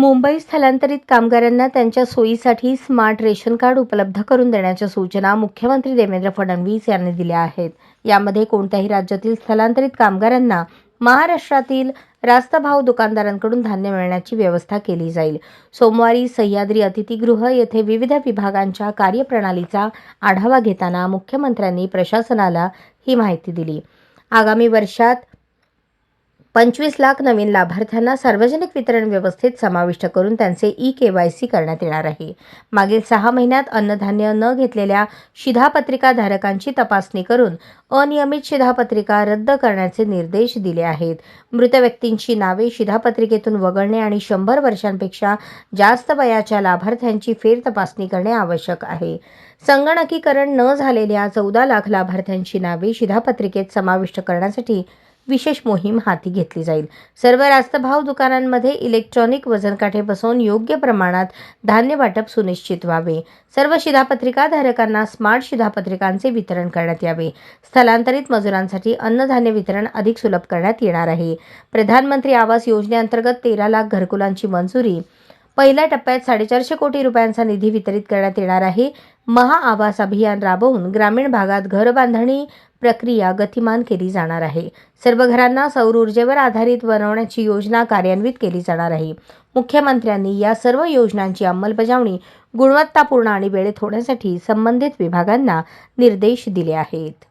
मुंबई स्थलांतरित कामगारांना त्यांच्या सोयीसाठी स्मार्ट रेशन कार्ड उपलब्ध करून देण्याच्या सूचना मुख्यमंत्री देवेंद्र फडणवीस यांनी दिल्या आहेत. यामध्ये कोणत्याही राज्यातील स्थलांतरित कामगारांना महाराष्ट्रातील रास्त भाव दुकानदारांकडून धान्य मिळण्याची व्यवस्था केली जाईल. सोमवारी सह्याद्री अतिथीगृह येथे विविध विभागांच्या कार्यप्रणालीचा आढावा घेताना मुख्यमंत्र्यांनी प्रशासनाला ही माहिती दिली. आगामी वर्षात पंचवीस लाख नवीन लाभार्थ्यांना सार्वजनिक वितरण व्यवस्थेत समाविष्ट करून त्यांचे ई के वाय सी करण्यात येणार आहे. मागील सहा महिन्यात अन्नधान्य न घेतलेल्या शिधापत्रिका धारकांची तपासणी करून अनियमित शिधापत्रिका रद्द करण्याचे निर्देश दिले आहेत. मृत व्यक्तींची नावे शिधापत्रिकेतून वगळणे आणि शंभर वर्षांपेक्षा जास्त वयाच्या लाभार्थ्यांची फेरतपासणी करणे आवश्यक आहे. संगणकीकरण न झालेल्या चौदा लाख लाभार्थ्यांची नावे शिधापत्रिकेत समाविष्ट करण्यासाठी विशेष मोहीम हाती घेतली जाईल. सर्व रास्त भाव दुकानांमध्ये इलेक्ट्रॉनिक वजनकाठे बसवून योग्य प्रमाणात धान्य वाटप सुनिश्चित व्हावे. सर्व शिधापत्रिका धारकांना स्मार्ट शिधापत्रिकांचे वितरण करण्यात यावे. स्थलांतरित मजुरांसाठी अन्नधान्य वितरण अधिक सुलभ करण्यात येणार आहे. प्रधानमंत्री आवास योजनेअंतर्गत तेरा लाख घरकुलांची मंजुरी पहिल्या टप्प्यात साडेचारशे कोटी रुपयांचा निधी वितरित करण्यात येणार आहे. महाआवास अभियान राबवून ग्रामीण भागात घरबांधणी प्रक्रिया गतिमान केली जाणार आहे. सर्व घरांना सौर ऊर्जेवर आधारित बनवण्याची योजना कार्यान्वित केली जाणार आहे. मुख्यमंत्र्यांनी या सर्व योजनांची अंमलबजावणी गुणवत्तापूर्ण आणि वेळेत होण्यासाठी संबंधित विभागांना निर्देश दिले आहेत.